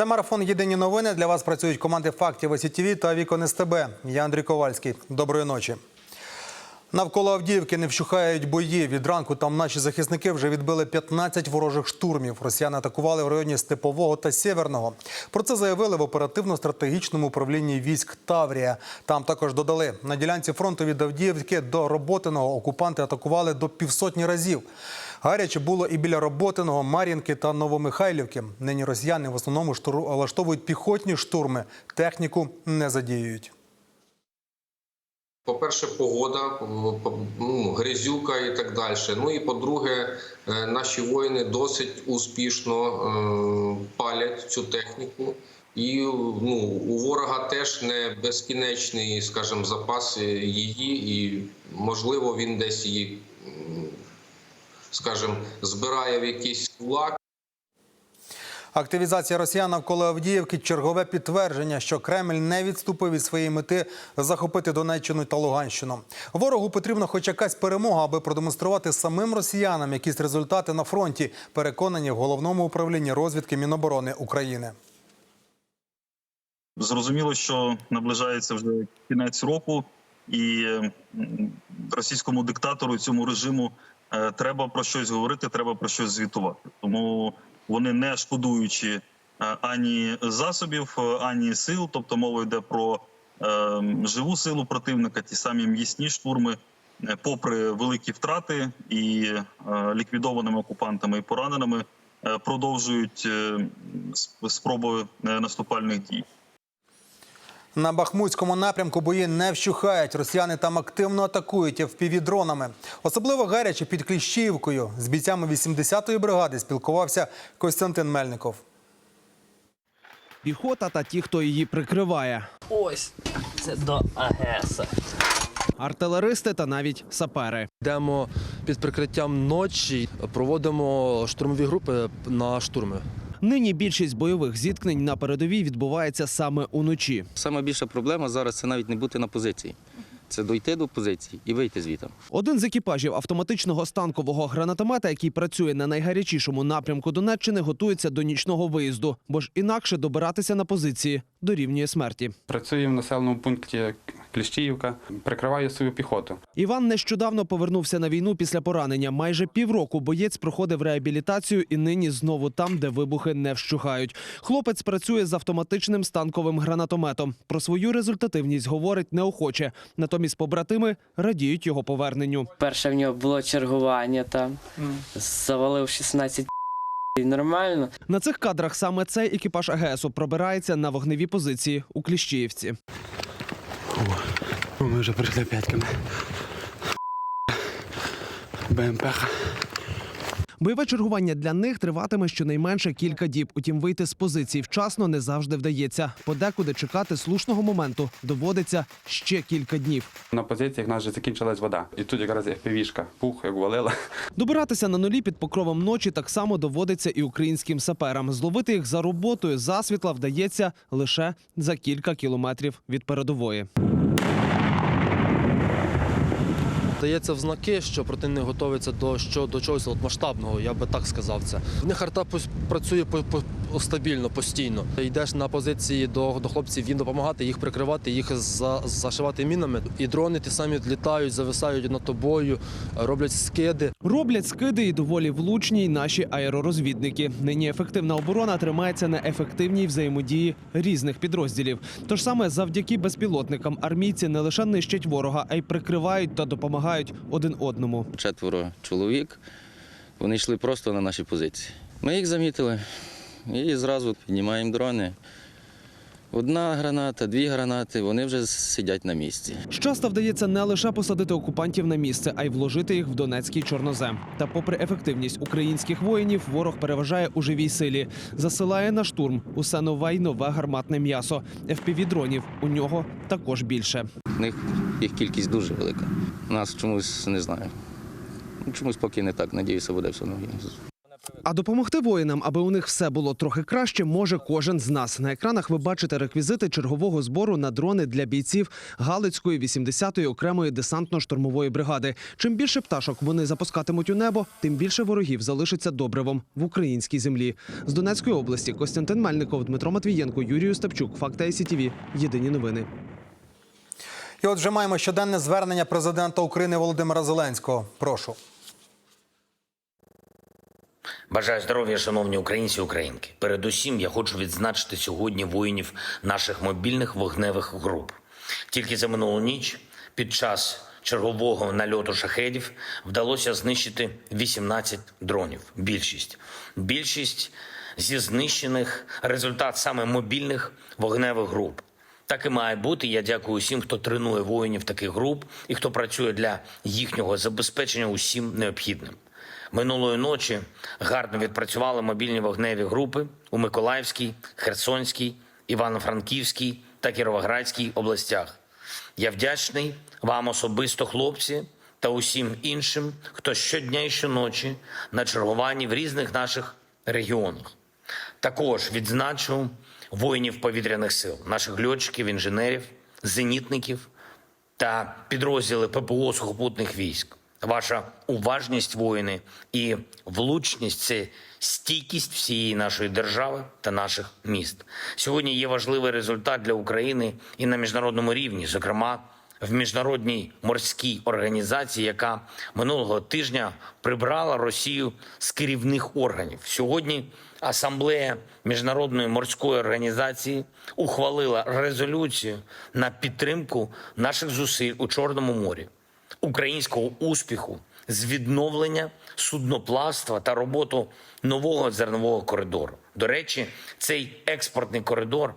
Це марафон Єдині новини. Для вас працюють команди фактів СІТВ та Вікон СТБ. Я Андрій Ковальський. Доброї ночі. Навколо Авдіївки не вщухають бої. Від ранку там наші захисники вже відбили 15 ворожих штурмів. Росіяни атакували в районі Степового та Сєверного. Про це заявили в оперативно-стратегічному управлінні військ Таврія. Там також додали на ділянці фронту від Авдіївки до Роботиного окупанти атакували до півсотні разів. Гаряче було і біля Роботиного, Мар'їнки та Новомихайлівки. Нині росіяни в основному штур- влаштовують піхотні штурми. Техніку не задіюють. По-перше, погода, по- ну, грязюка і так далі. Ну і по-друге, е, наші воїни досить успішно е, палять цю техніку. І ну, у ворога теж не безкінечний, скажімо, запас її, і можливо він десь її, скажімо, збирає в якийсь кулак. Активізація росіян навколо Авдіївки чергове підтвердження, що Кремль не відступив від своєї мети захопити Донеччину та Луганщину. Ворогу потрібна хоч якась перемога, аби продемонструвати самим росіянам якісь результати на фронті. Переконані в головному управлінні розвідки Міноборони України. Зрозуміло, що наближається вже кінець року, і російському диктатору цьому режиму треба про щось говорити, треба про щось звітувати. Тому вони не шкодуючи е, ані засобів, е, ані сил, тобто мова йде про е, живу силу противника, ті самі м'ясні штурми, е, попри великі втрати і е, ліквідованими окупантами і пораненими, е, продовжують е, спроби е, наступальних дій. На Бахмутському напрямку бої не вщухають. Росіяни там активно атакують FPV-дронами. Особливо гаряче під Кліщіївкою. З бійцями 80-ї бригади спілкувався Костянтин Мельников. Піхота та ті, хто її прикриває. Ось це до Агеса. Артилеристи та навіть сапери. Йдемо під прикриттям ночі, проводимо штурмові групи на штурми. Нині більшість бойових зіткнень на передовій відбувається саме уночі. Саме більша проблема зараз це навіть не бути на позиції. Це дойти до позиції і вийти звідти. Один з екіпажів автоматичного станкового гранатомета, який працює на найгарячішому напрямку Донеччини, готується до нічного виїзду, бо ж інакше добиратися на позиції дорівнює смерті. Працюю в населеному пункті Кліщіївка, прикриваю свою піхоту. Іван нещодавно повернувся на війну після поранення. Майже півроку боєць проходив реабілітацію і нині знову там, де вибухи не вщухають. Хлопець працює з автоматичним станковим гранатометом. Про свою результативність говорить неохоче. Натомість побратими радіють його поверненню. Перше в нього було чергування там. Завалив 16 нормально. На цих кадрах саме цей екіпаж АГСу пробирається на вогневі позиції у Кліщіївці. Ми вже прийшли п'ятьками. БМП. Бойове чергування для них триватиме щонайменше кілька діб. Утім, вийти з позиції вчасно не завжди вдається. Подекуди чекати слушного моменту доводиться ще кілька днів. На позиціях нас вже закінчилась вода. І тут якраз FPV-шка. Пух, як валила. Добиратися на нулі під покровом ночі так само доводиться і українським саперам. Зловити їх за роботою засвітла вдається лише за кілька кілометрів від передової. Дається в знаки, що противник готується до що до чогось масштабного, я би так сказав це. В них арта працює по, по, стабільно, постійно. Йдеш на позиції до, до хлопців, їм допомагати, їх прикривати, їх за, зашивати мінами. І дрони ті самі літають, зависають над тобою, роблять скиди. Роблять скиди і доволі влучні й наші аеророзвідники. Нині ефективна оборона тримається на ефективній взаємодії різних підрозділів. Тож саме завдяки безпілотникам армійці не лише нищать ворога, а й прикривають та допомагають один одному. Четверо чоловік. Вони йшли просто на наші позиції. Ми їх замітили і зразу піднімаємо дрони. Одна граната, дві гранати, вони вже сидять на місці. Щасто вдається не лише посадити окупантів на місце, а й вложити їх в Донецький чорнозем. Та, попри ефективність українських воїнів, ворог переважає у живій силі, засилає на штурм усе нове й нове гарматне м'ясо. fpv дронів у нього також більше. У них їх кількість дуже велика. Нас чомусь не знаю. Чомусь поки не так. Надіюся, буде все нові. А допомогти воїнам, аби у них все було трохи краще, може кожен з нас. На екранах ви бачите реквізити чергового збору на дрони для бійців Галицької 80-ї окремої десантно-штурмової бригади. Чим більше пташок вони запускатимуть у небо, тим більше ворогів залишиться добривом в українській землі. З Донецької області Костянтин Мельников, Дмитро Матвієнко, Юрій Остапчук. Факти ICTV. Єдині новини. І от вже маємо щоденне звернення президента України Володимира Зеленського. Прошу. Бажаю здоров'я, шановні українці і українки. Передусім, я хочу відзначити сьогодні воїнів наших мобільних вогневих груп. Тільки за минулу ніч під час чергового нальоту шахедів вдалося знищити 18 дронів. Більшість. Більшість зі знищених результат саме мобільних вогневих груп. Так і має бути. Я дякую усім, хто тренує воїнів таких груп і хто працює для їхнього забезпечення усім необхідним. Минулої ночі гарно відпрацювали мобільні вогневі групи у Миколаївській, Херсонській, Івано-Франківській та Кіровоградській областях. Я вдячний вам особисто, хлопці, та усім іншим, хто щодня і щоночі на чергуванні в різних наших регіонах. Також відзначу воїнів повітряних сил, наших льотчиків, інженерів, зенітників та підрозділи ППО сухопутних військ. Ваша уважність, воїни, і влучність це стійкість всієї нашої держави та наших міст. Сьогодні є важливий результат для України і на міжнародному рівні, зокрема в міжнародній морській організації, яка минулого тижня прибрала Росію з керівних органів. Сьогодні асамблея міжнародної морської організації ухвалила резолюцію на підтримку наших зусиль у Чорному морі українського успіху з відновлення судноплавства та роботу нового зернового коридору. До речі, цей експортний коридор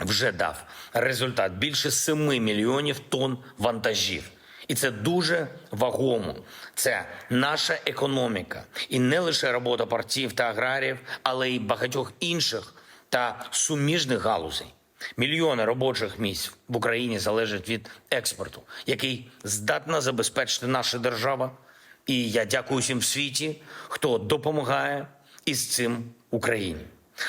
вже дав результат більше 7 мільйонів тонн вантажів. І це дуже вагомо. Це наша економіка, і не лише робота портів та аграріїв, але й багатьох інших та суміжних галузей. Мільйони робочих місць в Україні залежать від експорту, який здатна забезпечити наша держава. І я дякую всім в світі, хто допомагає із цим Україні.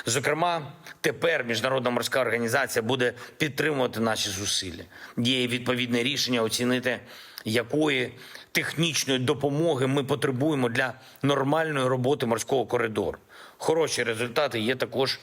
Зокрема, тепер міжнародна морська організація буде підтримувати наші зусилля. Є відповідне рішення оцінити, якої технічної допомоги ми потребуємо для нормальної роботи морського коридору. Хороші результати є також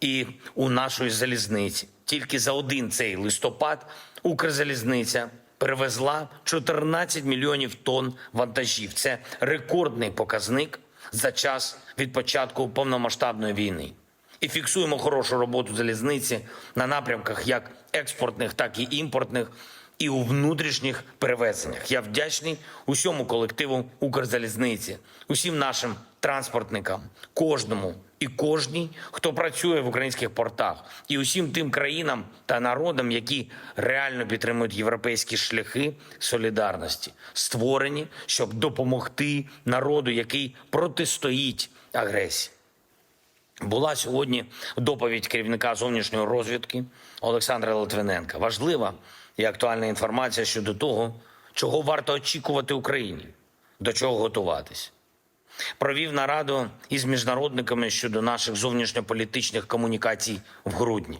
і у нашої залізниці. Тільки за один цей листопад Укрзалізниця перевезла 14 мільйонів тонн вантажів. Це рекордний показник за час від початку повномасштабної війни. І фіксуємо хорошу роботу залізниці на напрямках як експортних, так і імпортних, і у внутрішніх перевезеннях. Я вдячний усьому колективу Укрзалізниці, усім нашим транспортникам, кожному і кожній, хто працює в українських портах, і усім тим країнам та народам, які реально підтримують європейські шляхи солідарності, створені, щоб допомогти народу, який протистоїть агресії. Була сьогодні доповідь керівника зовнішньої розвідки Олександра Литвиненка. Важлива і актуальна інформація щодо того, чого варто очікувати Україні, до чого готуватись. Провів нараду із міжнародниками щодо наших зовнішньополітичних комунікацій в грудні.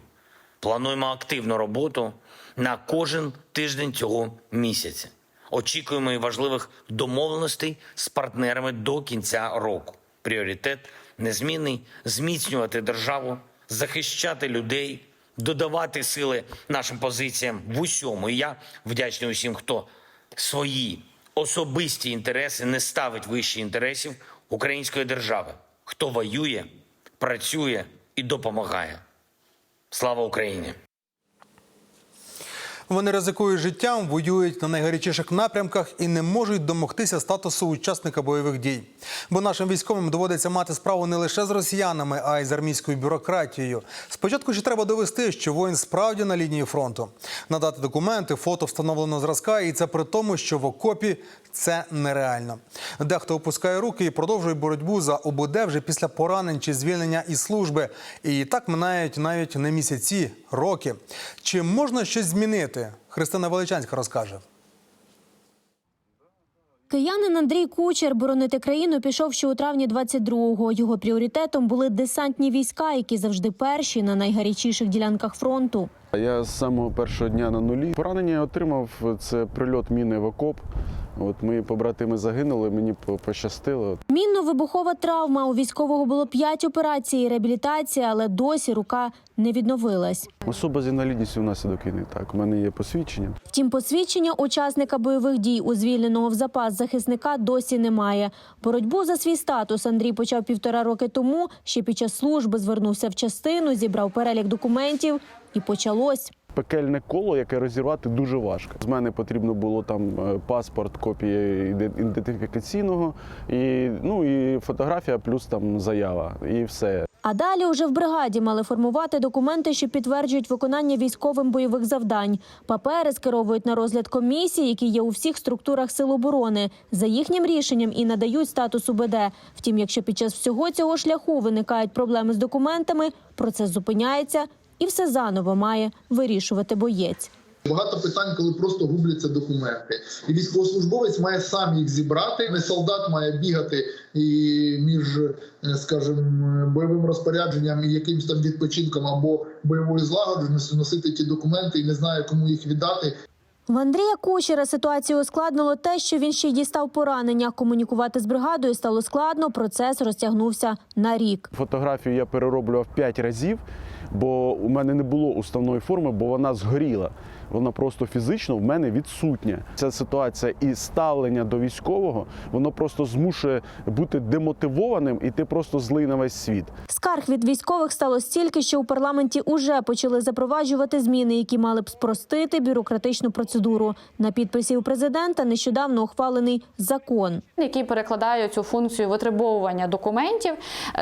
Плануємо активну роботу на кожен тиждень цього місяця. Очікуємо і важливих домовленостей з партнерами до кінця року. Пріоритет незмінний зміцнювати державу, захищати людей, додавати сили нашим позиціям в усьому. І я вдячний усім, хто свої особисті інтереси не ставить вище інтересів української держави, хто воює, працює і допомагає. Слава Україні! Вони ризикують життям, воюють на найгарячіших напрямках і не можуть домогтися статусу учасника бойових дій. Бо нашим військовим доводиться мати справу не лише з росіянами, а й з армійською бюрократією. Спочатку ще треба довести, що воїн справді на лінії фронту, надати документи, фото встановленого зразка, і це при тому, що в окопі це нереально. Дехто опускає руки і продовжує боротьбу за ОБД вже після поранень чи звільнення із служби. І так минають навіть не місяці, роки. Чи можна щось змінити? Христина Величанська розкаже. Киянин Андрій Кучер боронити країну пішов ще у травні 22-го. Його пріоритетом були десантні війська, які завжди перші на найгарячіших ділянках фронту. Я з самого першого дня на нулі. Поранення отримав це прильот міни в окоп. От мої побратими загинули, мені пощастило. Мінно-вибухова травма. У військового було п'ять операцій, і реабілітація, але досі рука не відновилась. Особа з інвалідністю внаслідок війни. Так, у мене є посвідчення. Втім, посвідчення учасника бойових дій у звільненого в запас захисника досі немає. Боротьбу за свій статус Андрій почав півтора роки тому. Ще під час служби звернувся в частину, зібрав перелік документів і почалось. Пекельне коло, яке розірвати дуже важко. З мене потрібно було там е, паспорт, копія ідентифікаційного, і, ну, і фотографія, плюс там заява, і все. А далі уже в бригаді мали формувати документи, що підтверджують виконання військовим бойових завдань. Папери скеровують на розгляд комісій, які є у всіх структурах сил оборони. За їхнім рішенням і надають статус УБД. Втім, якщо під час всього цього шляху виникають проблеми з документами, процес зупиняється і все заново має вирішувати боєць. Багато питань, коли просто губляться документи, і військовослужбовець має сам їх зібрати. Не солдат має бігати і між, е, скажімо, бойовим розпорядженням і якимось там відпочинком або бойовою злагодженістю носити ті документи і не знає, кому їх віддати. В Андрія Кучера ситуацію ускладнило те, що він ще й дістав поранення. Комунікувати з бригадою стало складно. Процес розтягнувся на рік. Фотографію я перероблював 5 разів, бо у мене не було уставної форми, бо вона згоріла. Вона просто фізично в мене відсутня. Ця ситуація і ставлення до військового, воно просто змушує бути демотивованим, і ти просто злий на весь світ. Скарг від військових стало стільки, що у парламенті уже почали запроваджувати зміни, які мали б спростити бюрократичну процедуру. На підписі у президента нещодавно ухвалений закон. який перекладає цю функцію витребовування документів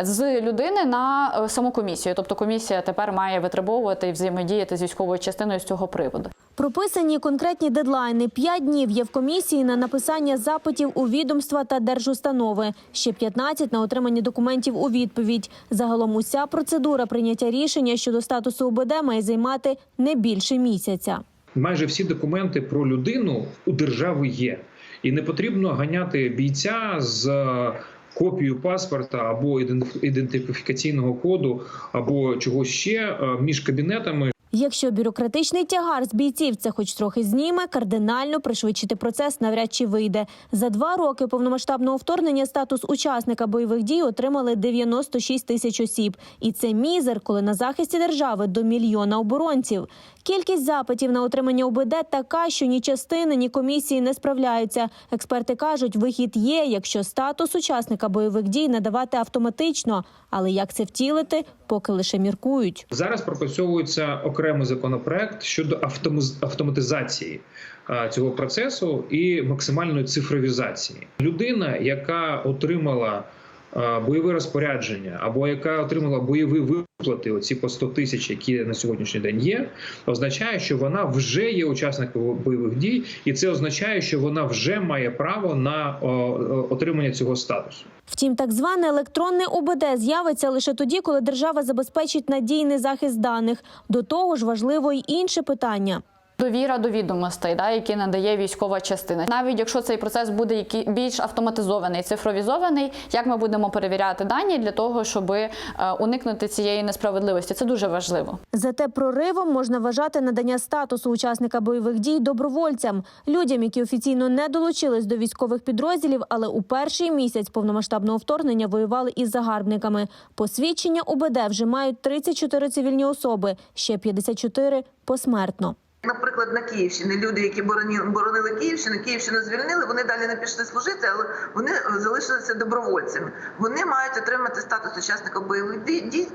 з людини на е, саму комісію. Тобто комісія тепер має витребовувати і взаємодіяти з військовою частиною з цього приводу. Прописані конкретні дедлайни. П'ять днів є в комісії на написання запитів у відомства та держустанови. Ще 15 на отримання документів у відповідь. Загалом уся процедура прийняття рішення щодо статусу ОБД має займати не більше місяця. майже всі документи про людину у держави є, і не потрібно ганяти бійця з е, копією паспорта або ідентиф- ідентифікаційного коду, або чогось ще е, між кабінетами. Якщо бюрократичний тягар з бійців це хоч трохи зніме, кардинально пришвидшити процес навряд чи вийде. За два роки повномасштабного вторгнення статус учасника бойових дій отримали 96 тисяч осіб. І це мізер, коли на захисті держави до мільйона оборонців. Кількість запитів на отримання ОБД така, що ні частини, ні комісії не справляються. Експерти кажуть, вихід є, якщо статус учасника бойових дій надавати автоматично. Але як це втілити, поки лише міркують. Зараз пропрацьовується окремий законопроект щодо автоматизації цього процесу і максимальної цифровізації. Людина, яка отримала бойове розпорядження або яка отримала бойові виплати, оці по 100 тисяч, які на сьогоднішній день є, означає, що вона вже є учасником бойових дій, і це означає, що вона вже має право на отримання цього статусу. Втім, так зване електронне ОБД з'явиться лише тоді, коли держава забезпечить надійний захист даних. До того ж, важливо й інше питання. Довіра до відомостей, да, які надає військова частина. Навіть якщо цей процес буде який- більш автоматизований, цифровізований, як ми будемо перевіряти дані для того, щоб е, уникнути цієї несправедливості, це дуже важливо. Зате проривом можна вважати надання статусу учасника бойових дій добровольцям, людям, які офіційно не долучились до військових підрозділів, але у перший місяць повномасштабного вторгнення воювали із загарбниками. Посвідчення УБД вже мають 34 цивільні особи, ще 54 – посмертно. Наприклад, на Київщині люди, які боронили Київщину, Київщину звільнили, вони далі не пішли служити, але вони е, залишилися добровольцями. Вони мають отримати статус учасника бойових дій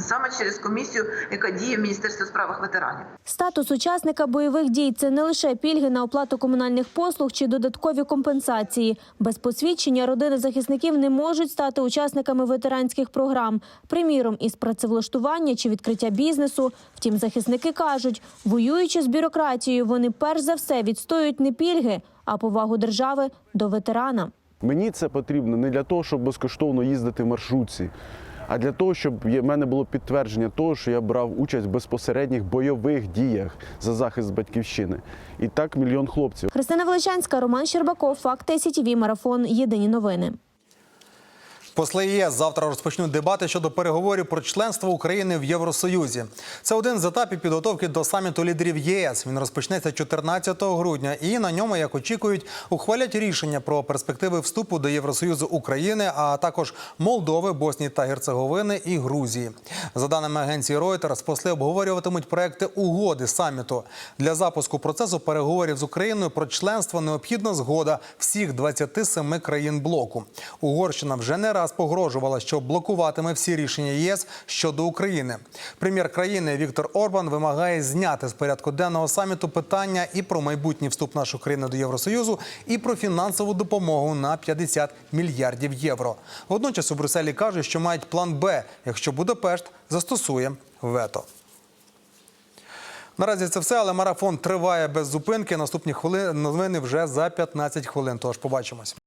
саме через комісію, яка діє в Міністерстві у справах ветеранів. Статус учасника бойових дій це не лише пільги на оплату комунальних послуг чи додаткові компенсації. Без посвідчення родини захисників не можуть стати учасниками ветеранських програм, приміром із працевлаштування чи відкриття бізнесу. Втім, захисники кажуть, воюючи з бюрократією, вони перш за все відстоюють не пільги, а повагу держави до ветерана. Мені це потрібно не для того, щоб безкоштовно їздити в маршрутці, а для того, щоб в мене було підтвердження того, що я брав участь в безпосередніх бойових діях за захист батьківщини. І так мільйон хлопців. Христина Величанська, Роман Щербаков, Факти СІТІВІ, Марафон. Єдині новини. Посли ЄС завтра розпочнуть дебати щодо переговорів про членство України в Євросоюзі. Це один з етапів підготовки до саміту лідерів ЄС. Він розпочнеться 14 грудня, і на ньому, як очікують, ухвалять рішення про перспективи вступу до Євросоюзу України, а також Молдови, Боснії та Герцеговини і Грузії. За даними агенції Reuters, посли обговорюватимуть проекти угоди саміту для запуску процесу переговорів з Україною про членство необхідна згода всіх 27 країн блоку. Угорщина вже не раз погрожувала, що блокуватиме всі рішення ЄС щодо України. Прем'єр країни Віктор Орбан вимагає зняти з порядку денного саміту питання і про майбутній вступ нашої країни до Євросоюзу, і про фінансову допомогу на 50 мільярдів євро. Водночас у Брюсселі кажуть, що мають план Б, якщо Будапешт застосує вето. Наразі це все, але марафон триває без зупинки. Наступні хвилини новини вже за 15 хвилин. Тож побачимось.